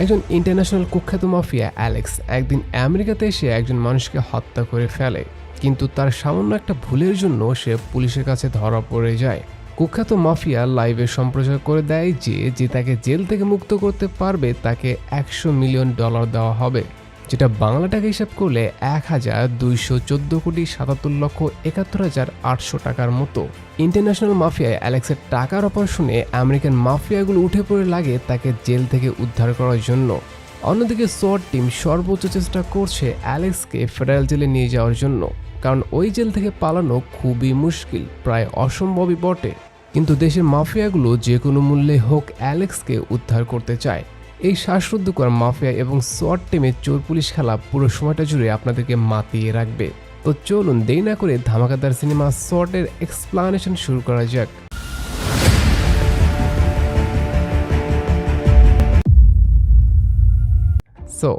একজন ইন্টারন্যাশনাল কুখ্যাত mafia Alex একদিন আমেরিকাতে এসে একজন মানুষকে হত্যা করে ফেলে। কিন্তু তার সামান্য একটা ভুলের জন্য সে পুলিশের কাছে ধরা পড়ে যায়। কুখ্যাত মাফিয়া লাইভে সম্প্রচার করে দেয় যে যে তাকে জেল থেকে মুক্ত করতে পারবে, তাকে একশো মিলিয়ন ডলার দেওয়া হবে। যেটা বাংলা টাকা হিসাব করলে এক হাজার দুইশো চোদ্দ কোটি সাতাত্তর লক্ষ একাত্তর হাজার আটশো টাকার মতো। ইন্টারন্যাশনাল মাফিয়ায় অ্যালেক্সের টাকার অপার শুনে আমেরিকান মাফিয়াগুলো উঠে পড়ে লাগে তাকে জেল থেকে উদ্ধার করার জন্য। অন্যদিকে সোয়ার টিম সর্বোচ্চ চেষ্টা করছে অ্যালেক্সকে ফেডারেল জেলে নিয়ে যাওয়ার জন্য, কারণ ওই জেল থেকে পালানো খুবই মুশকিল, প্রায় অসম্ভবই বটে। কিন্তু দেশের মাফিয়াগুলো যে কোনো মূল্যে হোক অ্যালেক্সকে উদ্ধার করতে চায়। এই শ্বাসরুদ্ধকর মাফিয়া এবং সোয়াট টিমের চোর পুলিশ খেলা পুরো সময়টা জুড়ে আপনাদেরকে মাতিয়ে রাখবে। তো চলুন দেরি না করে ধামাকাদার সিনেমা শর্টের এক্সপ্লানেশন শুরু করা যাক। সো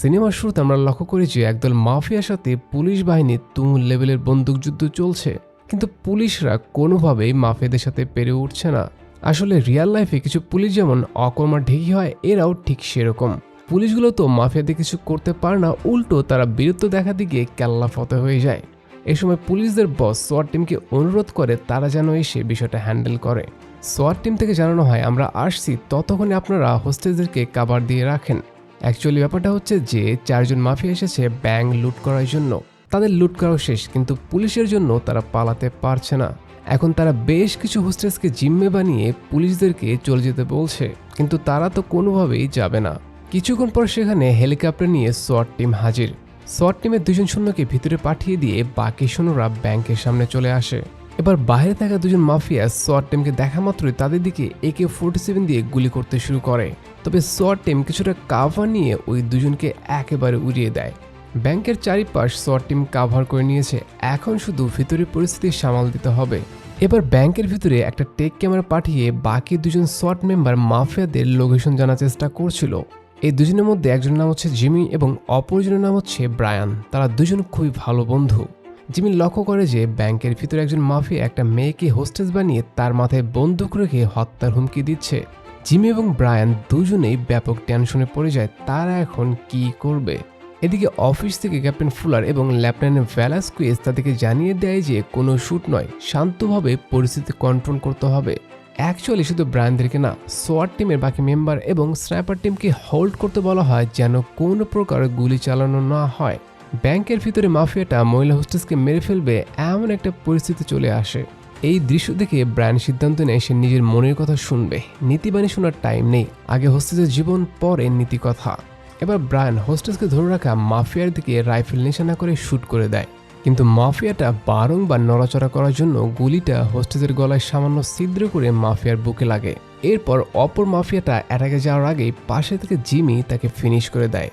সিনেমার শুরুতে আমরা লক্ষ্য করি যে একদল মাফিয়ার সাথে পুলিশ বাহিনীর তুমুল লেভেলের বন্দুকযুদ্ধ চলছে। কিন্তু পুলিশরা কোনোভাবেই মাফিয়াদের সাথে পেরে উঠছে না। আসলে রিয়েল লাইফে কিছু পুলিশ যেমন অকর্মা ঢেকি হয়, এরাও ঠিক সেরকম। পুলিশগুলো তো মাফিয়াদের কিছু করতে পারে না, উল্টো তারা বীরত্ব দেখা দিকে কেল্লা ফতে হয়ে যায়। এ সময় পুলিশদের বস সোয়ার টিমকে অনুরোধ করে তারা যেন এসে বিষয়টা হ্যান্ডেল করে। সোয়ার টিম থেকে জানানো হয়, আমরা আসছি, ততক্ষণে আপনারা হোস্টেজদেরকে কাবার দিয়ে রাখেন। অ্যাকচুয়ালি ব্যাপারটা হচ্ছে যে, চারজন মাফিয়া এসেছে ব্যাংক লুট করার জন্য। তাদের লুট করাও শেষ, কিন্তু পুলিশের জন্য তারা পালাতে পারছে না। এখন তারা বেশ কিছু হোস্টেসকে জিম্মে বানিয়ে পুলিশদেরকে চলে যেতে বলছে, কিন্তু তারা তো কোনোভাবেই যাবে না। কিছুক্ষণ পর সেখানে হেলিকপ্টার নিয়ে সোয়াট টিম হাজির। সোয়াট টিমের দুজন সৈন্যকে ভিতরে পাঠিয়ে দিয়ে বাকি সৈন্যরা ব্যাংকের সামনে চলে আসে। এবার বাইরে থাকা দুজন মাফিয়া সোয়াট টিমকে দেখা মাত্রই তাদের দিকে একে ফোর্টি সেভেন দিয়ে গুলি করতে শুরু করে। তবে সোয়াট টিম কিছুটা কাভার নিয়ে ওই দুজনকে একেবারে উড়িয়ে দেয়। ব্যাংকের চারিপাশ সোয়াট টিম কাভার করে নিয়েছে। এখন শুধু ভিতরের পরিস্থিতি সামাল দিতে হবে। এবার ব্যাংকের ভিতরে একটা টেক ক্যামেরা পাঠিয়ে বাকি দুজন সোয়াট মেম্বার মাফিয়াদের লোকেশন জানার চেষ্টা করছিল। এই দুজনের মধ্যে একজনের নাম হচ্ছে জিমি এবং অপরজনের নাম হচ্ছে ব্রায়ান। তারা দুজন খুবই ভালো বন্ধু। জিমি লক্ষ্য করে যে ব্যাংকের ভিতরে একজন মাফিয়া একটা মেয়েকে হোস্টেস বানিয়ে তার মাথায় বন্দুক রেখে হত্যার হুমকি দিচ্ছে। জিমি এবং ব্রায়ান দুজনেই ব্যাপক টেনশনে পড়ে যায়, তারা এখন কি করবে? এদিকে অফিস থেকে ক্যাপ্টেন ফুলার এবং লেফটেন্যান্ট ভ্যালাসকুয়েস তাদেরকে জানিয়ে দেয় যে কোনো শ্যুট নয়, শান্তভাবে পরিস্থিতি কন্ট্রোল করতে হবে। অ্যাকচুয়ালি শুধু ব্রায়ানদেরকে না সোয়ার টিমের বাকি মেম্বার এবং স্ন্যাপার টিমকে হোল্ড করতে বলা হয় যেন কোনো প্রকার গুলি চালানো না হয়। ব্যাংকের ভিতরে মাফিয়াটা, মহিলা হোস্টেসকে মেরে ফেলবে, এমন একটা পরিস্থিতি চলে আসে। এই দৃশ্য দেখে ব্রায়ান সিদ্ধান্ত নেয় সে নিজের মনের কথা শুনবে। নীতিবাণী শোনার টাইম নেই। আগে হোস্টেসের জীবন, পরে নীতি কথা এবার ব্রায়ান হোস্টেসকে ধরে রাখা মাফিয়ার দিকে রাইফেল নিশানা করে শ্যুট করে দেয়। কিন্তু মাফিয়াটা বারংবার নড়াচড়া করার জন্য গুলিটা হোস্টেসের গলায় সামান্য ছিদ্র করে মাফিয়ার বুকে লাগে। এরপর অপর মাফিয়াটা অ্যাটাকে যাওয়ার আগেই পাশে থেকে জিমি তাকে ফিনিশ করে দেয়।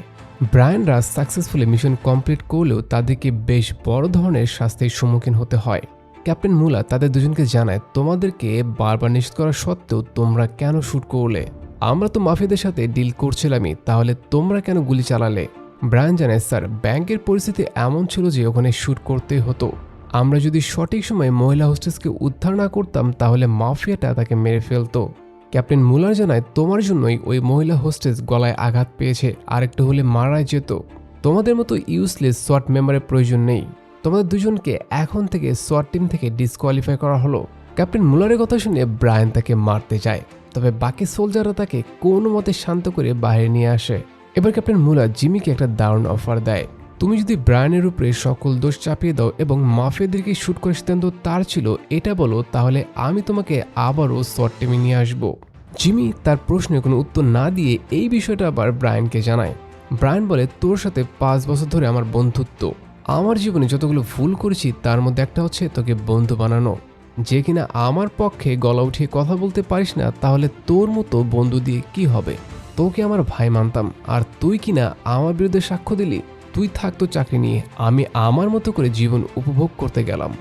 ব্রায়ানরা সাকসেসফুলি মিশন কমপ্লিট করলেও তাদেরকে বেশ বড় ধরনের শাস্তির সম্মুখীন হতে হয়। ক্যাপ্টেন মুলা তাদের দুজনকে জানায়, তোমাদেরকে বারবার নিশ্চিত করা সত্ত্বেও তোমরা কেন শ্যুট করলে? আমরা তো মাফিয়াদের সাথে ডিল করছিলামই, তাহলে তোমরা কেন গুলি চালালে? ব্রায়ান জানায়, স্যার, ব্যাংকের পরিস্থিতি এমন ছিল যে ওখানে শ্যুট করতেই হতো। আমরা যদি সঠিক সময়ে মহিলা হোস্টেসকে উদ্ধার না করতাম, তাহলে মাফিয়াটা তাকে মেরে ফেলতো। ক্যাপ্টেন মুলার জানায়, তোমার জন্যই ওই মহিলা হোস্টেস গলায় আঘাত পেয়েছে, আরেকটু হলে মারা যেত। তোমাদের মতো ইউজলেস সোয়াট মেম্বারের প্রয়োজন নেই। তোমাদের দুজনকে এখন থেকে সোয়াট টিম থেকে ডিসকোয়ালিফাই করা হলো। ক্যাপ্টেন মুলারের কথা শুনে ব্রায়ান তাকে মারতে যায়। তবে বাকি সোলজাররা তাকে কোনো মতে শান্ত করে বাইরে নিয়ে আসে। এবার ক্যাপ্টেন মুলার জিমিকে একটা দারুণ অফার দেয়। তুমি যদি ব্রায়ানের উপরে সকল দোষ চাপিয়ে দাও এবং মাফিয়াদেরকে শ্যুট করার সিদ্ধান্ত তার ছিল এটা বলো, তাহলে আমি তোমাকে আবারও শর্ট টিমে নিয়ে আসব। জিমি তার প্রশ্নে কোনো উত্তর না দিয়ে এই বিষয়টা আবার ব্রায়ানকে জানায়। ব্রায়ান বলে, তোর সাথে পাঁচ বছর ধরে আমার বন্ধুত্ব। আমার জীবনে যতগুলো ভুল করেছি, তার মধ্যে একটা হচ্ছে তোকে বন্ধু বানানো। যে কিনা আমার পক্ষে গলা উঠিয়ে কথা বলতে পারিস না, তাহলে তোর মতো বন্ধু দিয়ে কি হবে? তোকে আমার ভাই মানতাম, আর তুই কিনা আমার বিরুদ্ধে সাক্ষ্য দিলি? তুই থাকতো চাকরি নিয়ে, আমি আমার মতো করে জীবন উপভোগ করতে গেলাম।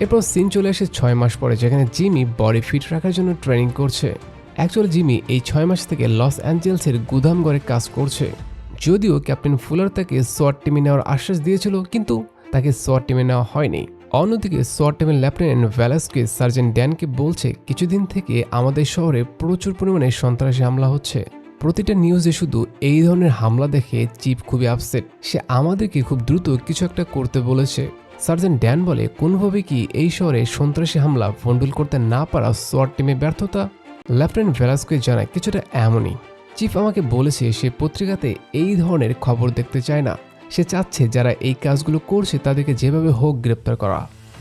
এরপর সিন চলে আসে ছয় মাস পরে, যেখানে জিমি বডি ফিট রাখার জন্য ট্রেনিং করছে। অ্যাকচুয়ালি জিমি এই ছয় মাস থেকে লস অ্যাঞ্জেলসের গুদামঘরে কাজ করছে। যদিও ক্যাপ্টেন ফুলার তাকে সোয়াট টিমে নেওয়ার আশ্বাস দিয়েছিল, কিন্তু তাকে সোয়াট টিমে নেওয়া হয়নি। অন্যদিকে সোয়াট টিমের লেফটেন্যান্ট ভ্যালাসকে সার্জেন্ট ড্যানকে বলছে, কিছুদিন থেকে আমাদের শহরে প্রচুর পরিমাণে সন্ত্রাসী হামলা হচ্ছে। প্রতিটা নিউজে শুধু এই ধরনের হামলা দেখে চিফ খুবই আপসেট সে আমাদেরকে খুব দ্রুত কিছু একটা করতে বলেছে। সার্জেন্ট ড্যান বলে, কোনোভাবে কি এই শহরে সন্ত্রাসী হামলা ফন্ডুল করতে না পারা সোয়ার টিমে ব্যর্থতা? লেফটেন্যান্ট ভেলাস্কোয় জানায়, কিছুটা এমনই। চিফ আমাকে বলেছে সে পত্রিকাতে এই ধরনের খবর দেখতে চায় না। সে চাচ্ছে যারা এই কাজগুলো করছে তাদেরকে যেভাবে হোক গ্রেপ্তার করা।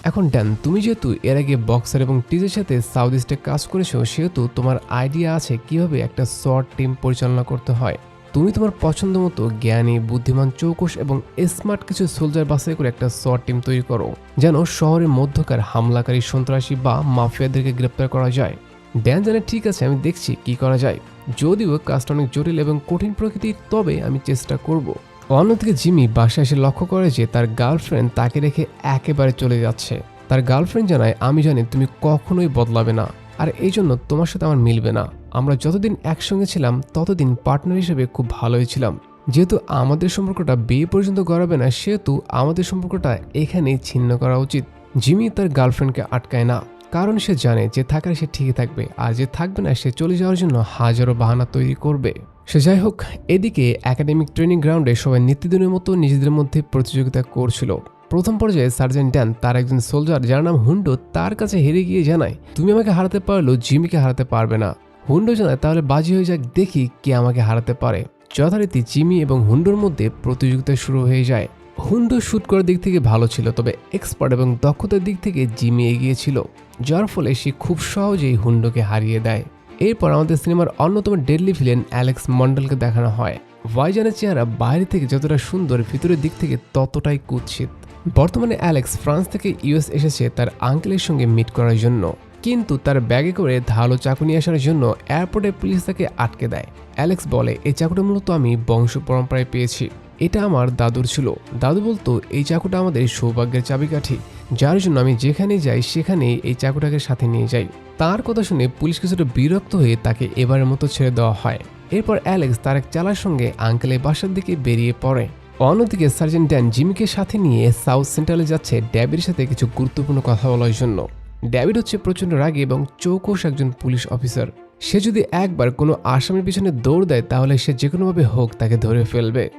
এখন ড্যান তুমি যেহেতু এর আগে বক্সার এবং টিজের সাথে সাউথ ইস্টে কাজ করেছ, সেহেতু তোমার আইডিয়া আছে কীভাবে একটা শর্ট টিম পরিচালনা করতে হয়। তুমি তোমার পছন্দ মতো জ্ঞানী, বুদ্ধিমান চৌকস এবং স্মার্ট কিছু সোলজার বাছাই করে একটা শর্ট টিম তৈরি করো, যেন শহরের মধ্যকার হামলাকারী সন্ত্রাসী বা মাফিয়াদেরকে গ্রেপ্তার করা যায়। ড্যান জানে ঠিক আছে, আমি দেখছি কি করা যায়। যদিও কাজটা অনেক জটিল এবং কঠিন প্রকৃতির, তবে আমি চেষ্টা করব। অন্যদিকে জিমি বাসায় এসে লক্ষ্য করে যে তার গার্লফ্রেন্ড তাকে রেখে একেবারে চলে যাচ্ছে। তার গার্লফ্রেন্ড জানায়, আমি জানি তুমি কখনোই বদলাবে না আর এই জন্য তোমার সাথে আমার মিলবে না। আমরা যতদিন একসঙ্গে ছিলাম, ততদিন পার্টনার হিসেবে খুব ভালোই ছিলাম। যেহেতু আমাদের সম্পর্কটা বিয়ে পর্যন্ত গড়াবে না, সেহেতু আমাদের সম্পর্কটা এখানেই ছিন্ন করা উচিত। জিমি তার গার্লফ্রেন্ডকে আটকায় না, কারণ সে জানে যে থাকার সে ঠিকই থাকবে আর যে থাকবে না, সে চলে যাওয়ার জন্য হাজারো বাহানা তৈরি করবে। সে যাই হোক, এদিকে একাডেমিক ট্রেনিং গ্রাউন্ডে সবাই নিত্যদিনের মতো নিজেদের মধ্যে প্রতিযোগিতা করছিল। প্রথম পর্যায়ে সার্জেন্ট ড্যান তার একজন সোলজার যার নাম হুন্ডো, তার কাছে হেরে গিয়ে জানায়, তুমি আমাকে হারাতে পারলেও জিমিকে হারাতে পারবে না। হুন্ডো জানায়, তাহলে বাজি হয়ে যাক, দেখি কে আমাকে হারাতে পারে। যথারীতি জিমি এবং হুন্ডোর মধ্যে প্রতিযোগিতা শুরু হয়ে যায়। হুন্ডো শ্যুট করার দিক থেকে ভালো ছিল, তবে এক্সপার্ট এবং দক্ষতার দিক থেকে জিমি এগিয়ে ছিল, যার ফলে সে খুব সহজেই হুন্ডোকে হারিয়ে দেয়। এরপর আমাদের সিনেমার অন্যতম ডেডলি ভিলেন অ্যালেক্স মন্ডলকে দেখানো হয়। ভাইজানের চেহারা বাইরে থেকে যতটা সুন্দর, ভিতরের দিক থেকে ততটাই কুৎসিত। বর্তমানে অ্যালেক্স ফ্রান্স থেকে ইউএস এসেছে তার আঙ্কেলের সঙ্গে মিট করার জন্য। কিন্তু তার ব্যাগে করে ধারালো চাকু নিয়ে আসার জন্য এয়ারপোর্টে পুলিশ তাকে আটকে দেয়। অ্যালেক্স বলে, এই চাকুটা মূলত আমি বংশ পরম্পরায় পেয়েছি। এটা আমার দাদুর ছিল। দাদু বলতো, এই চাকুটা আমাদের সৌভাগ্যের চাবিকাঠি। যার জন্য আমি যেখানেই যাই, সেখানেই এই চাকুটাকে সাথে নিয়ে যাই। তার কথা শুনে পুলিশ কিছুটা বিরক্ত হয়ে তাকে এবারের মতো ছেড়ে দেওয়া হয়। এরপর অ্যালেক্স তার এক চালার সঙ্গে আঙ্কেলের বাসার দিকে বেরিয়ে পড়ে। অন্যদিকে সার্জেন্ট ড্যান জিমিকে সাথে নিয়ে সাউথ সেন্ট্রালে যাচ্ছে ড্যাবির সাথে কিছু গুরুত্বপূর্ণ কথা বলার জন্য। ড্যাভিড হচ্ছে প্রচণ্ড রাগী এবং চৌকস একজন পুলিশ অফিসার। সে যদি একবার কোনো আসামির পিছনে দৌড় দেয়, তাহলে সে যে কোনোভাবে হোক তাকে ধরে ফেলবে।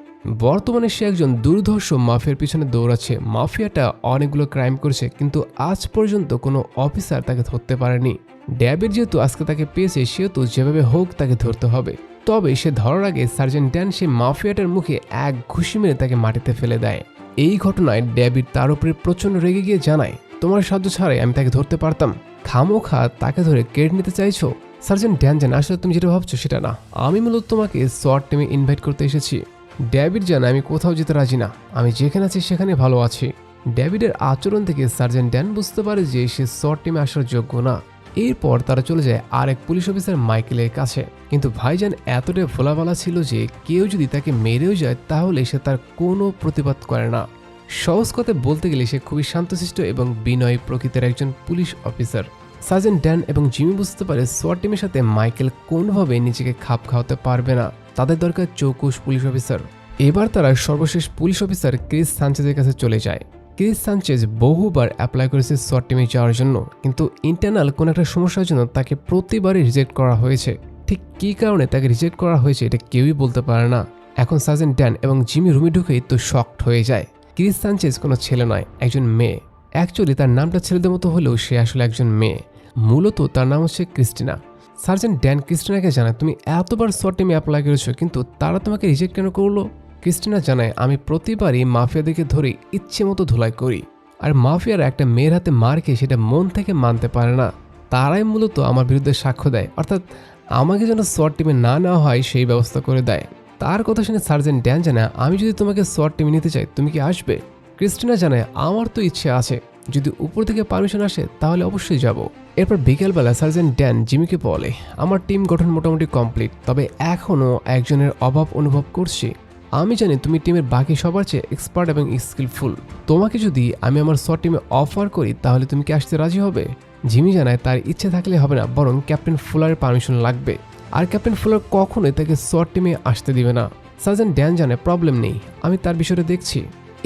বর্তমানে সে একজন দুর্ধর্ষ মাফিয়ার পিছনে দৌড়াচ্ছে। মাফিয়াটা অনেকগুলো ক্রাইম করেছে, কিন্তু আজ পর্যন্ত কোনো অফিসার তাকে ধরতে পারেনি। ড্যাবের যেহেতু আজকে তাকে পেয়েছে, সেহেতু যেভাবে হোক তাকে ধরতে হবে। তবে সে ধরার আগে সার্জেন্ট ড্যান সে মাফিয়াটার মুখে এক ঘুষি মেরে তাকে মাটিতে ফেলে দেয়। এই ঘটনায় ড্যাবিড তার উপরে প্রচণ্ড রেগে গিয়ে জানায়, তোমার সাহায্য ছাড়াই আমি তাকে ধরতে পারতাম। খামোখা তাকে ধরে কেড়ে নিতে চাইছো? সার্জেন্ট ড্যান জান, আসলে তুমি যেটা ভাবছ সেটা না। আমি মূলত তোমাকে শর্ট টিমে ইনভাইট করতে এসেছি। ড্যাভিড জানে আমি কোথাও যেতে রাজি না। আমি যেখানে আছি সেখানে ভালো আছি। ড্যাভিডের আচরণ থেকে সার্জেন্ট ড্যান বুঝতে পারে যে সে শর্ট টিমে আসার যোগ্য না। এরপর তারা চলে যায় আর এক পুলিশ অফিসার মাইকেলের কাছে। কিন্তু ভাইজান এতটাই ভোলাবালা ছিল যে কেউ যদি তাকে মেরেও যায় তাহলে সে তার কোনো প্রতিবাদ করে না। সহজ কথা বলতে গেলে সে খুবই শান্তশিষ্ট এবং বিনয়ী প্রকৃতির একজন পুলিশ অফিসার। সার্জেন্ট ড্যান এবং জিমি বুঝতে পারে সোয়ার টিমের সাথে মাইকেল কোনোভাবে নিজেকে খাপ খাওয়াতে পারবে না। তাদের দরকার চৌকুশ পুলিশ অফিসার। এবার তারা সর্বশেষ পুলিশ অফিসার ক্রিস সানচেজের কাছে চলে যায়। ক্রিস সানচেজ বহুবার অ্যাপ্লাই করেছে সোয়ার টিমে যাওয়ার জন্য, কিন্তু ইন্টারনাল কোনো একটা সমস্যার জন্য তাকে প্রতিবারই রিজেক্ট করা হয়েছে। ঠিক কী কারণে তাকে রিজেক্ট করা হয়েছে এটা কেউই বলতে পারে না। এখন সার্জেন্ট ড্যান এবং জিমি রুমে ঢুকেই তো শক্ট হয়ে যায়। ক্রিস সানচেজ কোনো ছেলে নয়, একজন মেয়ে। অ্যাকচুয়ালি তার নামটা ছেলেদের মতো হলেও সে আসলে একজন মেয়ে। মূলত তার নাম হচ্ছে ক্রিস্টিনা। সার্জেন্ট ড্যান ক্রিস্টিনাকে জানায়, তুমি এতবার শর্ট টিমে অ্যাপ্লাই করেছ, কিন্তু তারা তোমাকে রিজেক্ট কেন করল? ক্রিস্টিনা জানায়, আমি প্রতিবারই মাফিয়াদেরকে ধরে ইচ্ছে মতো ধুলাই করি, আর মাফিয়ারা একটা মেয়ের হাতে মার খেয়ে সেটা মন থেকে মানতে পারে না। তারাই মূলত আমার বিরুদ্ধে সাক্ষ্য দেয়, অর্থাৎ আমাকে যেন শর্ট টিমে না নেওয়া হয়, সেই ব্যবস্থা করে দেয়। তার কথা শুনে সার্জেন্ট ড্যান জানায়, আমি যদি তোমাকে শর্ট টিমে নিতে চাই, তুমি কি আসবে? ক্রিস্টিনা জানায়, আমার তো ইচ্ছে আছে। যদি উপর থেকে পারমিশন আসে, তাহলে অবশ্যই যাব। এরপর বিকেলবেলা সার্জেন্ট ড্যান জিমিকে বলে, আমার টিম গঠন মোটামুটি কমপ্লিট, তবে এখনও একজনের অভাব অনুভব করছি। আমি জানি তুমি টিমের বাকি সবার চেয়ে এক্সপার্ট এবং স্কিলফুল। তোমাকে যদি আমি আমার শর্ট টিমে অফার করি, তাহলে তুমি কি আসতে রাজি হবে? জিমি জানায়, তার ইচ্ছে থাকলে হবে না, বরং ক্যাপ্টেন ফুলারের পারমিশন লাগবে। আর ক্যাপ্টেন ফুলার কখনোই তাকে শর্ট টিমে আসতে দিবে না। সার্জেন্ট ড্যান জানে প্রবলেম নেই, আমি তার বিষয়টা দেখছি।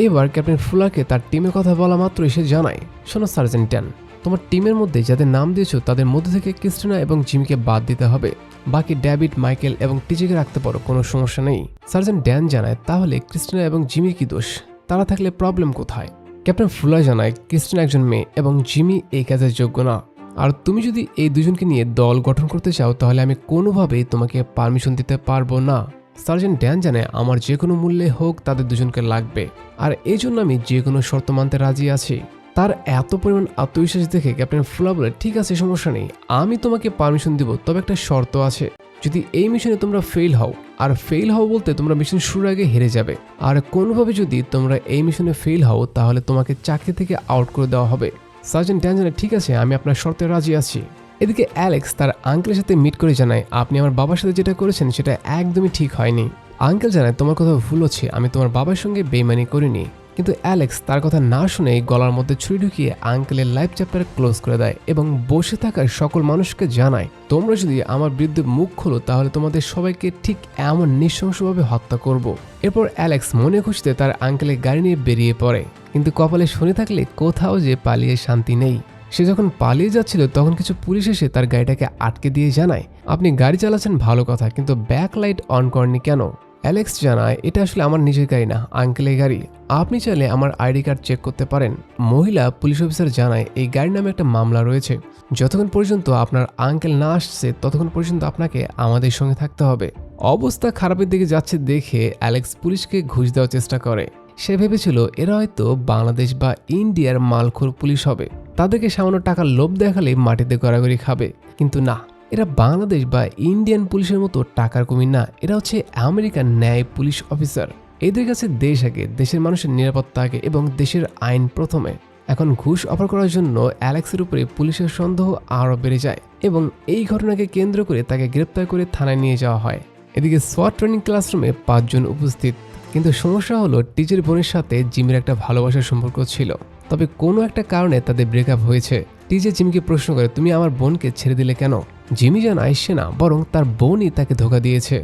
এবার ক্যাপ্টেন ফুলারকে তার টিমের কথা বলা মাত্রই সে জানায়, শোনো, সার্জেন্ট ড্যান তোমার টিমের মধ্যে যাদের নাম দিয়েছ, তাদের মধ্যে থেকে ক্রিস্টিনা এবং জিমিকে বাদ দিতে হবে। বাকি ড্যাভিড, মাইকেল এবং টিজেকে রাখতে পারো, কোনো সমস্যা নেই। সার্জেন্ট ড্যান জানায়, তাহলে ক্রিস্টিনা এবং জিমির কি দোষ? তারা থাকলে প্রবলেম কোথায়? ক্যাপ্টেন ফুলা জানায়, ক্রিস্টিনা একজন মেয়ে এবং জিমি এই কাজের যোগ্য না। আর তুমি যদি এই দুজনকে নিয়ে দল গঠন করতে চাও, তাহলে আমি কোনোভাবেই তোমাকে পারমিশন দিতে পারব না। সার্জেন্ট ড্যান জানে আমার যে কোনো মূল্যে হোক তাদের দুজনকে লাগবে। আর এই জন্য আমি যে কোনো শর্ত মানতে রাজি আছি। তার এত পরিমাণ আত্মবিশ্বাস দেখে ক্যাপ্টেন ফুলা বলে, ঠিক আছে, সমস্যা নেই। আমি তোমাকে পারমিশন দিব, তবে একটা শর্ত আছে। যদি এই মিশনে তোমরা ফেল হও, আর ফেল হও বলতে তোমরা মিশন শুরুর আগে হেরে যাবে। আর কোনোভাবে যদি তোমরা এই মিশনে ফেল হও, তাহলে তোমাকে চাকরি থেকে আউট করে দেওয়া হবে। সার্জেন্ট ড্যান জানে ঠিক আছে, আমি আপনার শর্তে রাজি আছি। এদিকে অ্যালেক্স তার আঙ্কেলের সাথে মিট করে জানায়, আপনি আমার বাবার সাথে যেটা করেছেন সেটা একদমই ঠিক হয়নি। আঙ্কেল জানায়, তোমার কথা ভুল হচ্ছে, আমি তোমার বাবার সঙ্গে বেইমানি করিনি। কিন্তু অ্যালেক্স তার কথা না শুনে গলার মধ্যে ছুরি ঢুকিয়ে আঙ্কেলের লাইফ চ্যাপ্টার ক্লোজ করে দেয় এবং বসে থাকা সকল মানুষকে জানায়, তোমরা যদি আমার বিরুদ্ধে মুখ খোলো, তাহলে তোমাদের সবাইকে ঠিক এমন নৃশংসভাবে হত্যা করব। এরপর অ্যালেক্স মনে খুশিতে তার আঙ্কেলের গাড়ি নিয়ে বেরিয়ে পড়ে। কিন্তু কপালে শুনে থাকলে কোথাও যে পালিয়ে শান্তি নেই। সে যখন পালিয়ে যাচ্ছিল, তখন কিছু পুলিশ এসে তার গাড়িটাকে আটকে দিয়ে জানায়, আপনি গাড়ি চালাচ্ছেন, ভালো কথা, কিন্তু ব্যাক লাইট অন করেননি কেন? অ্যালেক্স জানায়, এটা আসলে আমার নিজের গাড়ি না, আঙ্কেলের গাড়ি। আপনি চাইলে আমার আইডি কার্ড চেক করতে পারেন। মহিলা পুলিশ অফিসার জানায়, এই গাড়ির নামে একটা মামলা রয়েছে। যতক্ষণ পর্যন্ত আপনার আঙ্কেল না আসছে, ততক্ষণ পর্যন্ত আপনাকে আমাদের সঙ্গে থাকতে হবে। অবস্থা খারাপের দিকে যাচ্ছে দেখে অ্যালেক্স পুলিশকে ঘুষ দেওয়ার চেষ্টা করে। সে ভেবেছিল, এরা হয়তো বাংলাদেশ বা ইন্ডিয়ার মালখোর পুলিশ হবে। তাদেরকে সামান্য টাকার লোভ দেখালে মাটিতে গড়াগড়ি খাবে। কিন্তু না, এরা বাংলাদেশ বা ইন্ডিয়ান পুলিশের মতো টাকার কুমির না। এরা হচ্ছে আমেরিকার ন্যায় পুলিশ অফিসার। এদের কাছে দেশ আগে, দেশের মানুষের নিরাপত্তা আগে এবং দেশের আইন প্রথমে। এখন ঘুষ অফার করার জন্য অ্যালেক্সের উপরে পুলিশের সন্দেহ আরও বেড়ে যায় এবং এই ঘটনাকে কেন্দ্র করে তাকে গ্রেপ্তার করে থানায় নিয়ে যাওয়া হয়। এদিকে সোয়াট ট্রেনিং ক্লাসরুমে পাঁচজন উপস্থিত। কিন্তু সমস্যা হলো, টিচার বোনের সাথে জিমের একটা ভালোবাসার সম্পর্ক ছিল। তবে কোনো একটা কারণে তাদের ব্রেকআপ হয়েছে। টিচার জিমিকে প্রশ্ন করে, তুমি আমার বোনকে ছেড়ে দিলে কেন? জিমি জানায় সে না, বরং তার বোনই তাকে ধোকা দিয়েছে।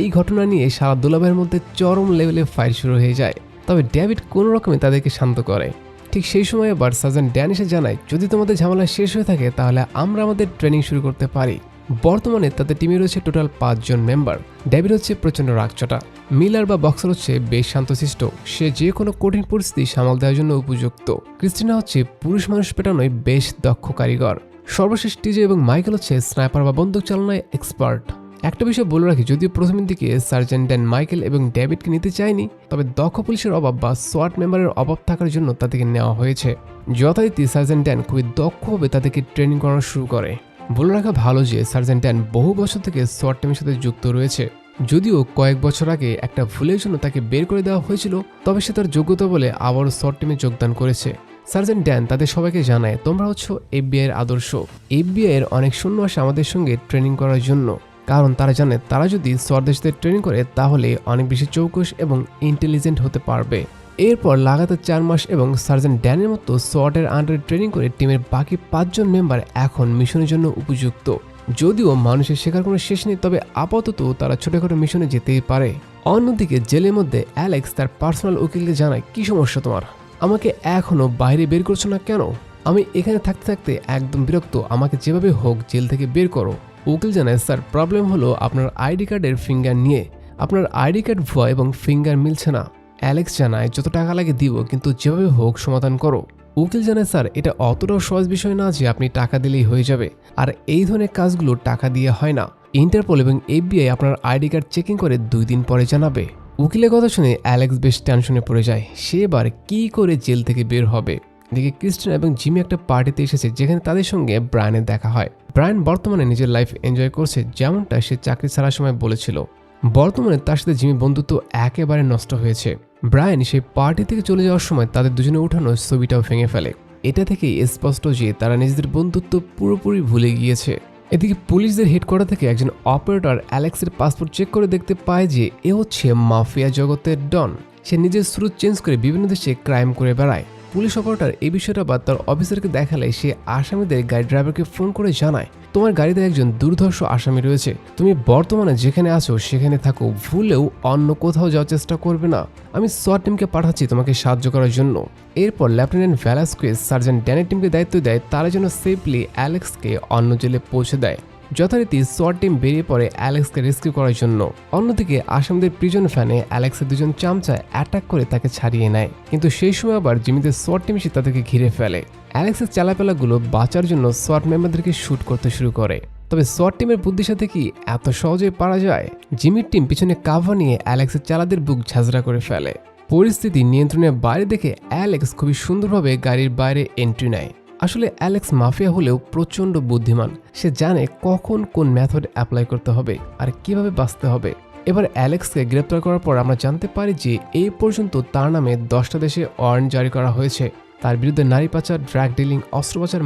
এই ঘটনা নিয়ে সারা দুলাভাইয়ের মধ্যে চরম লেভেলে ফাইট শুরু হয়ে যায়। তবে ড্যাভিড কোনো রকমে তাদেরকে শান্ত করে। ঠিক সেই সময় আবার সার্জন ড্যান এসে জানায়, যদি তোমাদের ঝামেলা শেষ হয়ে থাকে, তাহলে আমরা আমাদের ট্রেনিং শুরু করতে পারি। বর্তমানে তাদের টিমে রয়েছে টোটাল পাঁচজন মেম্বার ডেভিড হচ্ছে প্রচণ্ড রাগচটা। মিলার বা বক্সার হচ্ছে বেশ শান্তশিষ্ট। সে যে কোনো কঠিন পরিস্থিতি সামাল দেওয়ার জন্য উপযুক্ত। ক্রিস্টিনা হচ্ছে পুরুষ মানুষ পেটানোয় বেশ দক্ষ কারিগর। সর্বশেষ টিজে এবং মাইকেল হচ্ছে স্নাইপার বা বন্দুক চালনায় এক্সপার্ট। একটা বিষয় বলে রাখি, যদিও প্রথমের দিকে সার্জেন্ট ড্যান মাইকেল এবং ডেভিডকে নিতে চায়নি, তবে দক্ষ পুলিশের অভাব বা সোয়াট মেম্বারের অভাব থাকার জন্য তাদেরকে নেওয়া হয়েছে। যথারীতি সার্জেন্ট ড্যান খুবই দক্ষভাবে তাদেরকে ট্রেনিং করানো শুরু করে। বলে রাখা ভালো যে সার্জেন্ট ড্যান বহু বছর থেকে সোয়াট টিমের সাথে যুক্ত রয়েছে। যদিও কয়েক বছর আগে একটা ভুলের জন্য তাকে বের করে দেওয়া হয়েছিল, তবে সে তার যোগ্যতা বলে আবারও সোয়াট টিমে যোগদান করেছে। সার্জেন্ট ড্যান তাদের সবাইকে জানায়, তোমরা হচ্ছ এফবিআই এর আদর্শ। এফবিআই এর অনেক শূন্য আসে আমাদের সঙ্গে ট্রেনিং করার জন্য। কারণ তারা জানে, তারা যদি স্বদেশদের ট্রেনিং করে, তাহলে অনেক বেশি চৌকস এবং ইন্টেলিজেন্ট হতে পারবে। এরপর লাগাতার চার মাস এবং সার্জেন্ট ড্যানের মতো সোয়াটের আন্ডারে ট্রেনিং করে টিমের বাকি পাঁচজন মেম্বার এখন মিশনের জন্য উপযুক্ত। যদিও মানুষের শেখার কোনো শেষ নেই, তবে আপাতত তারা ছোটখাটো মিশনে যেতেই পারে। অন্যদিকে জেলের মধ্যে অ্যালেক্স তার পার্সোনাল উকিলকে জানায়, কি সমস্যা তোমার? আমাকে এখনও বাইরে বের করছ না কেন? আমি এখানে থাকতে থাকতে একদম বিরক্ত। আমাকে যেভাবে হোক জেল থেকে বের করো। উকিল জানায়, স্যার প্রবলেম হলো আপনার আইডি কার্ডের ফিঙ্গার নিয়ে। আপনার আইডি কার্ড ভুয়া এবং ফিঙ্গার মিলছে না। অ্যালেক্স জানায়, যত টাকা লাগে দিব, কিন্তু যেভাবে হোক সমাধান করো। উকিল জানায়, স্যার, এটা অতটাও সহজ বিষয় না যে আপনি টাকা দিলেই হয়ে যাবে। আর এই ধরনের কাজগুলো টাকা দিয়ে হয় না। ইন্টারপোল এবং এফবিআই আপনার আইডি কার্ড চেকিং করে দুই দিন পরে জানাবে। উকিলের কথা শুনে অ্যালেক্স বেশ টেনশনে পড়ে যায়। সে এবার কী করে জেল থেকে বের হবে? এদিকে ক্রিস্টিন এবং জিমি একটা পার্টিতে এসেছে, যেখানে তাদের সঙ্গে ব্রায়ানের দেখা হয়। ব্রায়ান বর্তমানে নিজের লাইফ এনজয় করছে, যেমনটা সে চাকরি ছাড়ার সময় বলেছিল। বর্তমানে তার সাথে জিমি বন্ধুত্ব একেবারে নষ্ট হয়েছে। ব্রায়ান সেই পার্টি থেকে চলে যাওয়ার সময় তাদের দুজনে উঠানো ছবিটাও ভেঙে ফেলে। এটা থেকেই স্পষ্ট যে তারা নিজেদের বন্ধুত্ব পুরোপুরি ভুলে গিয়েছে। এদিকে পুলিশদের হেডকোয়ার্টার থেকে একজন অপারেটর অ্যালেক্সের পাসপোর্ট চেক করে দেখতে পায় যে এ হচ্ছে মাফিয়া জগতের ডন। সে নিজের স্রোত চেঞ্জ করে বিভিন্ন দেশে ক্রাইম করে বেড়ায়। পুলিশ অপারেটর এই বিষয়টা বাদ তার অফিসারকে দেখালে সে আসামিদের গাড়ি ড্রাইভারকে ফোন করে জানায়, তোমার গাড়িতে একজন দুর্ধর্ষ আসামি রয়েছে। তুমি বর্তমানে যেখানে আছো, সেখানে থাকো। ভুলেও অন্য কোথাও যাওয়ার চেষ্টা করবে না। আমি সোয়ার টিমকে পাঠাচ্ছি তোমাকে সাহায্য করার জন্য। এরপর লেফটেন্যান্ট ভ্যালাস্কুয়েস সার্জেন্ট ড্যানের টিমকে দায়িত্ব দেয়। তারা যেন সেফলি অ্যালেক্সকে অন্য জেলে পৌঁছে দেয়। যথারীতি সোয়ার টিম বেরিয়ে পড়ে অ্যালেক্সকে রেস্কিউ করার জন্য। অন্যদিকে আসামদের প্রিজন ফ্যানে অ্যালেক্সের দুজন চামচা অ্যাটাক করে তাকে ছাড়িয়ে নেয়। কিন্তু সেই সময় আবার জিমিদের সোয়ার টিম এসে তাদেরকে ঘিরে ফেলে। অ্যালেক্সের চালাপেলাগুলো বাঁচার জন্য সোয়াট মেম্বারদেরকে শ্যুট করতে শুরু করে। তবে সোয়াট টিমের বুদ্ধির সাথে কি এত সহজে পারা যায়? জিমির টিম পিছনে কাভার নিয়ে অ্যালেক্সের চালাদের বুক ঝাঁঝরা করে ফেলে। পরিস্থিতি নিয়ন্ত্রণের বাইরে দেখে অ্যালেক্স খুবই সুন্দরভাবে গাড়ির বাইরে এন্ট্রি নেয়। আসলে অ্যালেক্স মাফিয়া হলেও প্রচণ্ড বুদ্ধিমান। সে জানে কখন কোন মেথড অ্যাপ্লাই করতে হবে আর কীভাবে বাঁচতে হবে। এবার অ্যালেক্সকে গ্রেপ্তার করার পর আমরা জানতে পারি যে এই পর্যন্ত তার নামে দশটা দেশে ওয়ারেন্ট জারি করা হয়েছে। তার বিরুদ্ধে নারী পাচার ড্রাগ ডিলিং অস্ত্র পাচার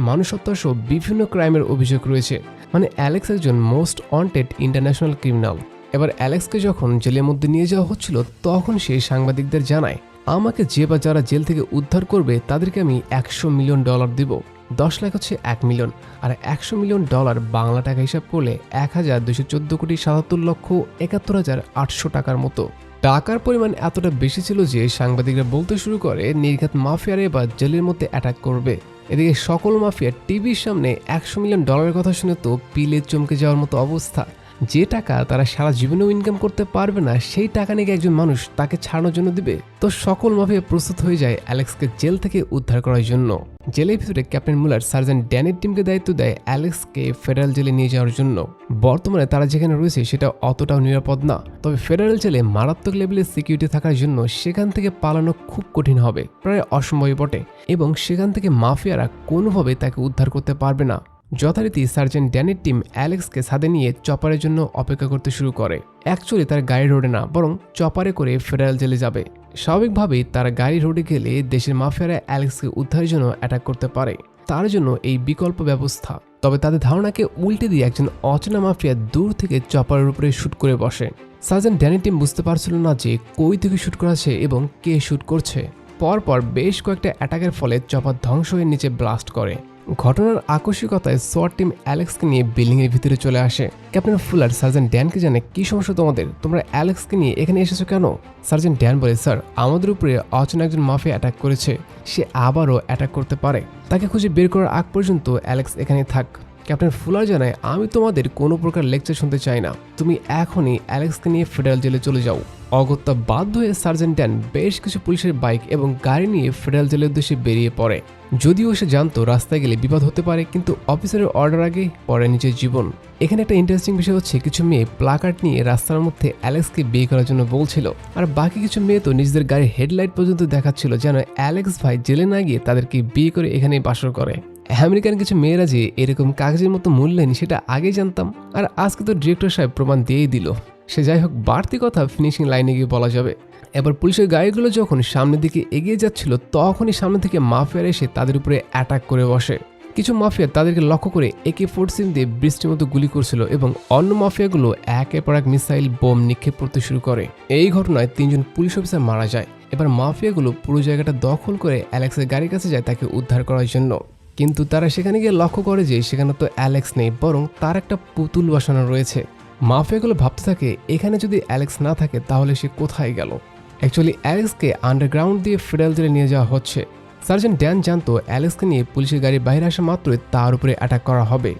সহ বিভিন্ন ক্রাইমের অভিযোগ রয়েছে। মানে অ্যালেক্স একজন মোস্ট ওয়ান্টেড ইন্টারন্যাশনাল ক্রিমিনাল এবার অ্যালেক্সকে যখন জেলের মধ্যে নিয়ে যাওয়া হচ্ছিল, তখন সে সাংবাদিকদের জানায় আমাকে যে বা যারা জেল থেকে উদ্ধার করবে, তাদেরকে আমি একশো মিলিয়ন ডলার দিব। দশ লাখ হচ্ছে এক মিলিয়ন। আর একশো মিলিয়ন ডলার বাংলা টাকা হিসাব করলে এক হাজার দুশো চোদ্দ কোটি সাতাত্তর লক্ষ একাত্তর হাজার আটশো টাকার মতো। টাকার পরিমাণ এতটা বেশি ছিল যে সাংবাদিকরা বলতে শুরু করে, নির্ঘাত মাফিয়ারে এবার জেলের মধ্যে অ্যাটাক করবে। এদিকে সকল মাফিয়া টিভির সামনে একশো মিলিয়ন ডলারের কথা শুনে তো পিলে চমকে যাওয়ার মতো অবস্থা। যে টাকা তারা সারা জীবনেও ইনকাম করতে পারবে না, সেই টাকা নিয়ে একজন মানুষ তাকে ছাড়ানোর জন্য দিবে। তো সকল মাফিয়া প্রস্তুত হয়ে যায় অ্যালেক্সকে জেল থেকে উদ্ধার করার জন্য। জেলের ভিতরে ক্যাপ্টেন মুলার, সার্জেন্ট ড্যানের টিমকে দায়িত্ব দেয় অ্যালেক্সকে ফেডারেল জেলে নিয়ে যাওয়ার জন্য। বর্তমানে তারা যেখানে রয়েছে সেটা অতটাও নিরাপদ না। তবে ফেডারেল জেলে মারাত্মক লেভেলের সিকিউরিটি থাকার জন্য সেখান থেকে পালানো খুব কঠিন হবে, প্রায় অসম্ভবই বটে। এবং সেখান থেকে মাফিয়ারা কোনোভাবে তাকে উদ্ধার করতে পারবে না। যথারীতি সার্জেন্ট ড্যানের টিম অ্যালেক্সকে ছাদে নিয়ে চপারের জন্য অপেক্ষা করতে শুরু করে। অ্যাকচুয়ালি তার গাড়ি রোডে না, বরং চপারে করে ফেডারেল জেলে যাবে। স্বাভাবিকভাবেই তার গাড়ি রোডে গেলে দেশের মাফিয়ারা অ্যালেক্সকে উদ্ধারের জন্য অ্যাটাক করতে পারে। তার জন্য এই বিকল্প ব্যবস্থা। তবে তাদের ধারণাকে উল্টে দিয়ে একজন অচেনা মাফিয়া দূর থেকে চপারের উপরে শ্যুট করে বসে। সার্জেন্ট ড্যানের টিম বুঝতে পারছিল না যে কই থেকে শ্যুট করাছে এবং কে শ্যুট করছে। পরপর বেশ কয়েকটা অ্যাটাকের ফলে চপার ধ্বংস হয়ে নিচে ব্লাস্ট করে। ঘটনার আকস্মিকতায় সোয়ার টিম অ্যালেক্সকে নিয়ে বিল্ডিংয়ের ভিতরে চলে আসে। ক্যাপ্টেন ফুলার সার্জেন্ট ড্যানকে জানে, কি সমস্যা তোমাদের? তোমরা অ্যালেক্সকে নিয়ে এখানে এসেছ কেন? সার্জেন্ট ড্যান বলে, স্যার, আমাদের উপরে অচেনা একজন মাফিয়া অ্যাটাক করেছে। সে আবারও অ্যাটাক করতে পারে। তাকে খুঁজে বের করার আগ পর্যন্ত অ্যালেক্স এখানে থাক। ক্যাপ্টেন ফুলার জানায়, আমি তোমাদের কোনো প্রকার লেকচার শুনতে চাই না। তুমি এখনই অ্যালেক্সকে নিয়ে ফেডারেল জেলে চলে যাও। অগত্যা বাধ্য হয়ে সার্জেন্ট ড্যান বেশ কিছু পুলিশের বাইক এবং গাড়ি নিয়ে ফেডারেল জেলের উদ্দেশ্যে বেরিয়ে পড়ে। যদিও সে জানতো রাস্তায় গেলে বিপদ হতে পারে, কিন্তু অফিসারের অর্ডার আগে পরে নিজের জীবন। এখানে একটা ইন্টারেস্টিং বিষয় হচ্ছে, কিছু মেয়ে প্লাকার্ড নিয়ে রাস্তার মধ্যে অ্যালেক্সকে বিয়ে করার জন্য বলছিল, আর বাকি কিছু মেয়ে তো নিজেদের গাড়ির হেডলাইট পর্যন্ত দেখাচ্ছিল যেন অ্যালেক্স ভাই জেলে না গিয়ে তাদেরকে বিয়ে করে এখানে বাসর করে। আমেরিকান কিছু মেয়েরা যে এরকম কাগজের মতো মূল্যায়ন সেটা আগে জানতাম, আর আজকে তো ডিরেক্টর সাহেব প্রমাণ দিয়েই দিল। সে যাই হোক, বাড়তি কথা ফিনিশিং লাইনে গিয়ে বলা যাবে। এবার পুলিশের গাড়িগুলো যখন সামনের দিকে এগিয়ে যাচ্ছিল, তখনই সামনে থেকে মাফিয়ার এসে তাদের উপরে অ্যাটাক করে বসে। কিছু মাফিয়া তাদেরকে লক্ষ্য করে একে ফোরসিন দিয়ে বৃষ্টির মতো গুলি করছিল এবং অন্য মাফিয়াগুলো একের পর এক মিসাইল বোম নিক্ষেপ করতে শুরু করে। এই ঘটনায় তিনজন পুলিশ অফিসার মারা যায়। এবার মাফিয়াগুলো পুরো জায়গাটা দখল করে অ্যালেক্সের গাড়ির কাছে যায় তাকে উদ্ধার করার জন্য। কিন্তু তারা সেখানে গিয়ে লক্ষ্য করে যে সেখানে তো অ্যালেক্স নেই, বরং তার একটা পুতুল বসানো রয়েছে। মাফিয়াগুলো ভাবতে থাকে, এখানে যদি অ্যালেক্স না থাকে, তাহলে সে কোথায় গেল? অ্যাকচুয়ালি অ্যালেক্সকে আন্ডারগ্রাউন্ড দিয়ে ফেডারেল জেলে নিয়ে যাওয়া হচ্ছে। সার্জেন্ট ড্যান জানতো অ্যালেক্সকে নিয়ে পুলিশের গাড়ির বাইরে আসা মাত্রই তার উপরে অ্যাটাক করা হবে।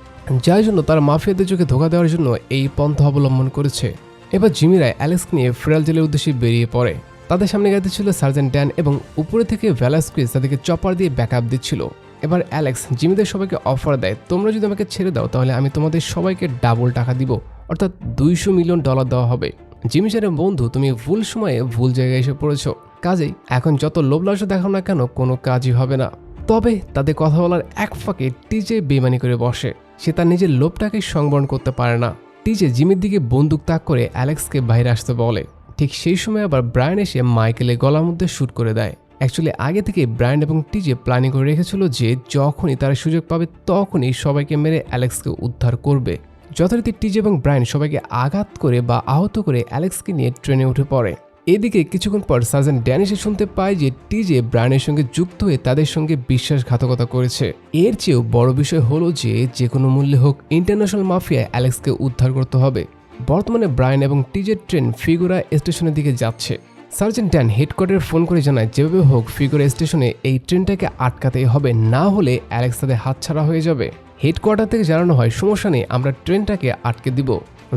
যার জন্য তার মাফিয়াদের চোখে ধোকা দেওয়ার জন্য এই পন্থা অবলম্বন করেছে। এবার জিমিরা অ্যালেক্সকে নিয়ে ফেডারেল জেলের উদ্দেশ্যে বেরিয়ে পড়ে। তাদের সামনে গাড়িতে ছিল সার্জেন্ট ড্যান এবং উপরে থেকে ভ্যালাস্ক্রিস তাদেরকে চপার দিয়ে ব্যাকআপ দিচ্ছিল। এবার অ্যালেক্স জিমিদের সবাইকে অফার দেয়, তোমরা যদি আমাকে ছেড়ে দাও, তাহলে আমি তোমাদের সবাইকে ডাবল টাকা দিব। অর্থাৎ দুইশো মিলিয়ন ডলার দেওয়া হবে। জিমি স্যারের বন্ধু, তুমি ভুল সময়ে ভুল জায়গায় এসে পড়েছ। কাজেই এখন যত লোভলাস দেখাও না কেন, কোনো কাজই হবে না। তবে তাদের কথা বলার এক ফাঁকে টিজে বেমানি করে বসে। সে তার নিজের লোভটাকে সংবরণ করতে পারে না। টিজে জিমির দিকে বন্দুক তাক করে অ্যালেক্সকে বাইরে আসতে বলে। ঠিক সেই সময় আবার ব্রায়ান এসে মাইকেলের গলার মধ্যে শ্যুট করে দেয়। অ্যাকচুয়ালি আগে থেকে ব্রায়ান এবং টিজে প্ল্যানিং করে রেখেছিল যে যখনই তারা সুযোগ পাবে, তখনই সবাইকে মেরে অ্যালেক্সকে উদ্ধার করবে। যথারীতি টিজে এবং ব্রায়ান সবাইকে আঘাত করে বা আহত করে অ্যালেক্সকে নিয়ে ট্রেনে উঠে পড়ে। এদিকে কিছুক্ষণ পর সার্জেন্ট ড্যানিসে শুনতে পায় যে টিজে ব্রায়ানের সঙ্গে যুক্ত হয়ে তাদের সঙ্গে বিশ্বাসঘাতকতা করেছে। এর চেয়েও বড় বিষয় হলো যে যে কোনো মূল্যে হোক ইন্টারন্যাশনাল মাফিয়া অ্যালেক্সকে উদ্ধার করতে হবে। বর্তমানে ব্রায়ান এবং টিজের ট্রেন ফিগুরা স্টেশনের দিকে যাচ্ছে। সার্জেন্ট ড্যান হেডকোয়ার্টারে ফোন করে জানায়, যেভাবে হোক ফিগুরা স্টেশনে এই ট্রেনটাকে আটকাতেই হবে, না হলে অ্যালেক্স তাদের হাতছাড়া হয়ে যাবে। হেডকোয়ার্টার থেকে জানানো হয়, সমস্যা নেই, আমরা ট্রেনটাকে আটকে দিব।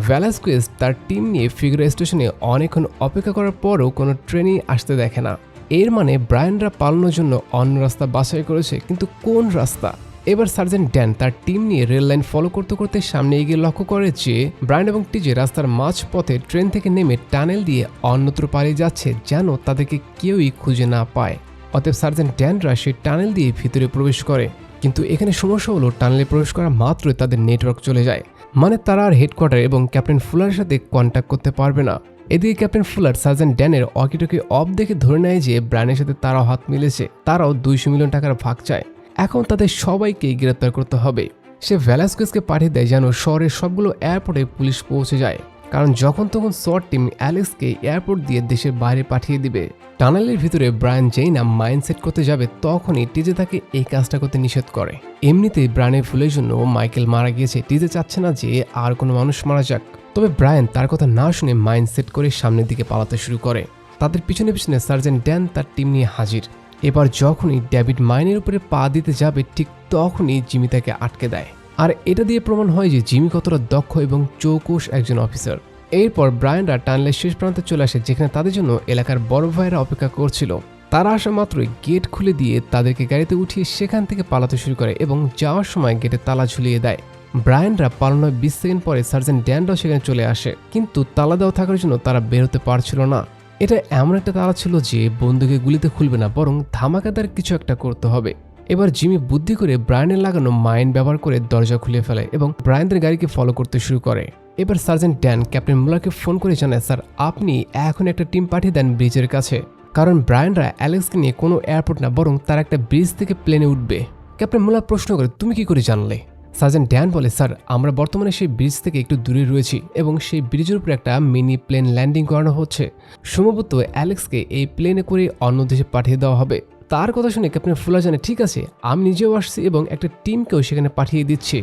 ভ্যালাসকুয়েস তার টিম নিয়ে ফিগার স্টেশনে অনেকক্ষণ অপেক্ষা করার পরও কোনো ট্রেনই আসতে দেখে না। এর মানে ব্রায়ানরা পালানোর জন্য অন্য রাস্তা বাছাই করেছে, কিন্তু কোন রাস্তা? এবার সার্জেন্ট ড্যান তার টিম নিয়ে রেল লাইন ফলো করতে করতে সামনে এগিয়ে লক্ষ্য করে যে ব্রায়ান এবং টিজে রাস্তার মাঝ পথে ট্রেন থেকে নেমে টানেল দিয়ে অন্যত্র পালিয়ে যাচ্ছে যেন তাদেরকে কেউই খুঁজে না পায়। অতএব সার্জেন্ট ড্যানরা সেই টানেল দিয়ে ভিতরে প্রবেশ করে। কিন্তু এখানে সমস্যা হলো, টানেলে প্রবেশ করা মাত্রই তাদের নেটওয়ার্ক চলে যায়। মানে তারা আর হেডকোয়ার্টার এবং ক্যাপ্টেন ফুলারের সাথে কন্ট্যাক্ট করতে পারবে না। এদিকে ক্যাপ্টেন ফুলার সার্জেন্ট ড্যানের অকিটকে অফ দেখে ধরে নেয় যে ব্রায়ানের সাথে তারাও হাত মিলেছে, তারাও দুইশো মিলিয়ন টাকার ভাগ চায়। এখন তাদের সবাইকেই গ্রেপ্তার করতে হবে। সে ভ্যালাসকুয়েসকে পাঠিয়ে দেয় যেন শহরের সবগুলো এয়ারপোর্টে পুলিশ পৌঁছে যায়। কারণ যখন তখন শর্ট টিম অ্যালেক্সকে এয়ারপোর্ট দিয়ে দেশের বাইরে পাঠিয়ে দিবে। টানেলের ভিতরে ব্রায়ান যেই না মাইন্ড সেট করতে যাবে, তখনই টিজে তাকে এই কাজটা করতে নিষেধ করে। এমনিতেই ব্রায়ানের ভুলের জন্য মাইকেল মারা গিয়েছে। টিজে চাচ্ছে না যে আর কোনো মানুষ মারা যাক। তবে ব্রায়ান তার কথা না শুনে মাইন্ড সেট করে সামনের দিকে পালাতে শুরু করে। তাদের পিছনে পিছনে সার্জেন্ট ড্যান তার টিম নিয়ে হাজির। এবার যখনই ডেভিড মাইনের উপরে পা দিতে যাবে, ঠিক তখনই জিমি তাকে আটকে দেয়। আর এটা দিয়ে প্রমাণ হয় যে জিমি কতটা দক্ষ এবং চৌকুশ একজন অফিসার। এরপর ব্রায়ানরা টানলের শেষ প্রান্তে চলে আসে, যেখানে তাদের জন্য এলাকার বড় ভাইয়েরা অপেক্ষা করছিল। তারা আসা মাত্রই গেট খুলে দিয়ে তাদেরকে গাড়িতে উঠিয়ে সেখান থেকে পালাতে শুরু করে এবং যাওয়ার সময় গেটে তালা ঝুলিয়ে দেয়। ব্রায়ানরা পালানোর বিশ সেকেন্ড পরে সার্জেন্ট ড্যানরাও সেখানে চলে আসে, কিন্তু তালা দেওয়া থাকার জন্য তারা বেরোতে পারছিল না। এটা এমন একটা তালা ছিল যে বন্দুকে গুলিতে খুলবে না, বরং ধামাকাদার কিছু একটা করতে হবে। এবার জিমি বুদ্ধি করে ব্রায়ানের লাগানো মাইন ব্যবহার করে দরজা খুলে ফেলে এবং ব্রায়ানদের গাড়িকে ফলো করতে শুরু করে। এবার সার্জেন্ট ড্যান ক্যাপ্টেন মুলারকে ফোন করে জানায়, স্যার, আপনি এখন একটা টিম পাঠিয়ে দেন ব্রিজের কাছে। কারণ ব্রায়ানরা অ্যালেক্সকে নিয়ে কোনো এয়ারপোর্ট না, বরং তার একটা ব্রিজ থেকে প্লেনে উঠবে। ক্যাপ্টেন মুলার প্রশ্ন করে, তুমি কি করে জানলে? সার্জেন্ট ড্যান বলে, স্যার, আমরা বর্তমানে সেই ব্রিজ থেকে একটু দূরে রয়েছি এবং সেই ব্রিজের উপরে একটা মিনি প্লেন ল্যান্ডিং করানো হচ্ছে। সম্ভবত অ্যালেক্সকে এই প্লেনে করে অন্য দেশে পাঠিয়ে দেওয়া হবে। তার কথা শুনে ক্যাপ্টেন ফুলা জানে ঠিক আছে, আমি নিজেও আসছি এবং একটা টিমকেও সেখানে পাঠিয়ে দিচ্ছি।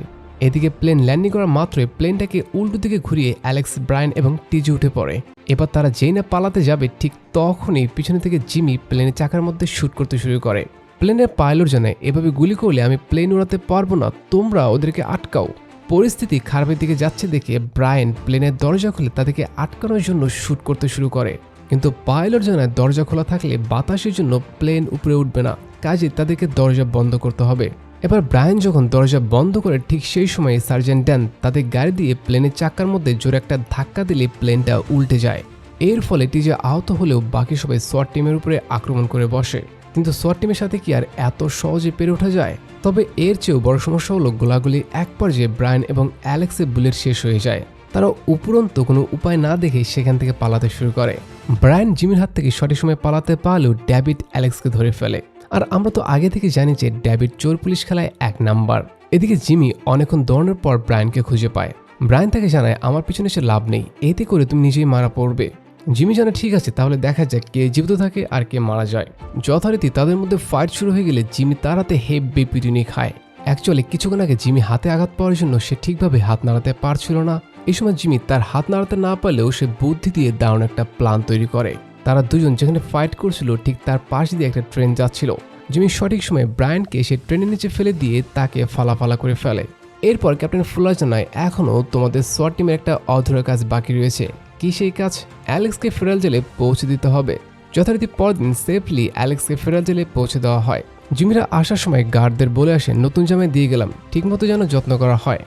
এদিকে প্লেন ল্যান্ডিং করা মাত্রই প্লেনটাকে উল্টো দিকে ঘুরিয়ে অ্যালেক্স, ব্রায়ান এবং টিজি উঠে পড়ে। এবার তারা যেই না পালাতে যাবে, ঠিক তখনই পিছনে থেকে জিমি প্লেনের চাকার মধ্যে শ্যুট করতে শুরু করে। প্লেনের পাইলট জানায় এভাবে গুলি করলে আমি প্লেন উড়াতে পারব না, তোমরা ওদেরকে আটকাও। পরিস্থিতি খারাপের দিকে যাচ্ছে দেখে ব্রায়ান প্লেনের দরজা খুলে তাদেরকে আটকানোর জন্য শ্যুট করতে শুরু করে। কিন্তু পাইলট জানায় দরজা খোলা থাকলে বাতাসের জন্য প্লেন উপরে উঠবে না। কাজে তাদেরকে দরজা বন্ধ করতে হবে। এবার ব্রায়ান যখন দরজা বন্ধ করে ঠিক সেই সময় সার্জেন্ট ড্যান তাদের গাড়ি দিয়ে প্লেনের চাক্কার মধ্যে জোরে একটা ধাক্কা দিলে প্লেনটা উল্টে যায়। এর ফলে টিজে আহত হলেও বাকি সবাই সোয়াট টিমের উপরে আক্রমণ করে বসে। কিন্তু সোয়াট টিমের সাথে কি আর এত সহজে পেরে ওঠা যায়? তবে এর চেয়েও বড় সমস্যা হলো গোলাগুলি এক পর্যায়ে ব্রায়ান এবং অ্যালেক্সের বুলেট শেষ হয়ে যায়। তারা উপরন্ত কোনো উপায় না দেখে সেখান থেকে পালাতে শুরু করে। ব্রায়ান জিমির হাত থেকে সঠিক সময় পালাতে পারলেও ড্যাভিড অ্যালেক্সকে ধরে ফেলে। আর আমরা তো আগে থেকে জানি যে ড্যাভিড চোর পুলিশ খেলায় এক নাম্বার। এদিকে জিমি অনেকক্ষণ দৌড়ানোর পর ব্রায়ানকে খুঁজে পায়। ব্রায়ান তাকে জানায়, আমার পিছনে সে লাভ নেই। এতে করে তুমি নিজেই মারা পড়বে। জিমি জানে, ঠিক আছে, তাহলে দেখা যাক কে জীবিত থাকে আর কে মারা যায়। যথারীতি তাদের মধ্যে ফাইট শুরু হয়ে গেলে জিমি তার হাতে হেব্বি পিটুনি খায়। অ্যাকচুয়ালি কিছুক্ষণ আগে জিমি হাতে আঘাত পাওয়ার জন্য সে ঠিকভাবে হাত নাড়াতে পারছিল না। এই সময় জিমি তার হাত নাড়াতে না পারলেও সে বুদ্ধি দিয়ে দারুণ একটা প্ল্যান তৈরি করে। তারা দুজন যেখানে ফাইট করছিল, ঠিক তার পাশ দিয়ে একটা ট্রেন যাচ্ছিল। জিমি সঠিক সময়ে ব্রায়ানকে সে ট্রেনের নিচে ফেলে দিয়ে তাকে ফালাফালা করে ফেলে। এরপর ক্যাপ্টেন ফুলার জানায় এখনও তোমাদের সোয়াট টিমের একটা অধুরা কাজ বাকি রয়েছে। কি সেই কাজ? অ্যালেক্সকে ফেরাল জেলে পৌঁছে দিতে হবে। যথারীতি পরদিন সেফলি অ্যালেক্সকে ফেরাল জেলে পৌঁছে দেওয়া হয়। জিমিরা আসার সময় গার্ডদের বলে আসে, নতুন জামাই দিয়ে গেলাম। ঠিকমতো যেন যত্ন করা হয়।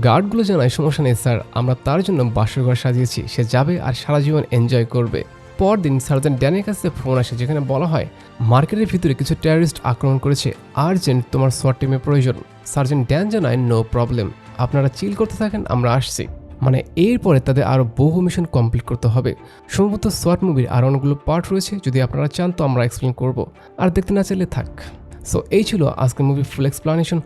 গার্ডগুলো জানায় সমস্যা নেই, স্যার। আমরা তার জন্য বাসর ঘর সাজিয়েছি। সে যাবে আর সারা জীবন এনজয় করবে। পরদিন সার্জেন্ট ড্যানের কাছে ফোন আসে, যেখানে বলা হয়, মার্কেটের ভিতরে কিছু টেররিস্ট আক্রমণ করেছে। আর্জেন্ট তোমার সোয়াট টিমের প্রয়োজন। সার্জেন্ট ড্যান জানায় নো প্রবলেম আপনারা চিল করতে থাকেন, আমরা আসছি। মানে এরপরে তাদের আরও বহু মিশন কমপ্লিট করতে হবে। সম্ভবত সোয়াট মুভির আরও অনেকগুলো পার্ট রয়েছে, যদি আপনারা চান তো আমরা এক্সপ্লেন করব। আর দেখতে না চাইলে থাক। সো এই ছিল আজকের মুভির ফুল এক্সপ্লানেশন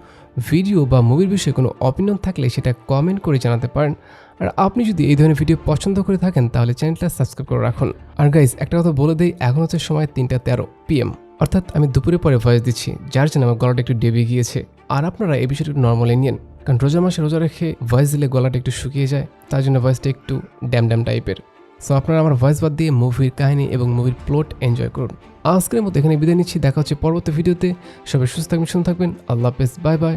ভিডিও বা মুভির বিষয়ে কোনো অপিনিয়ন থাকলে সেটা কমেন্ট করে জানাতে পারেন। আর আপনি যদি এই ধরনের ভিডিও পছন্দ করে থাকেন, তাহলে চ্যানেলটা সাবস্ক্রাইব করে রাখুন। আর গাইজ একটা কথা বলে দেই, এখন হচ্ছে সময় তিনটা তেরো পিএম অর্থাৎ আমি দুপুরে পরে ভয়েস দিচ্ছি, যার জন্য আমার গলাটা একটু ডেবে গিয়েছে। আর আপনারা এই বিষয়টা একটু নর্মালি নিন কারণ রোজা মাসে রোজা রেখে ভয়েস দিলে গলাটা একটু শুকিয়ে যায়, তার জন্য ভয়েসটা একটু ড্যাম ড্যাম টাইপের সো আপনারা আমার ভয়েস বাদ দিয়ে মুভির কাহিনী এবং মুভির প্লট এনজয় করুন। আজকের মতো এখানে বিদায় নিচ্ছি। দেখা হচ্ছে পরবর্তী ভিডিওতে সবাই সুস্থ থাকবেন, সুন্দর থাকবেন। আল্লাহ হাফেজ। Bye bye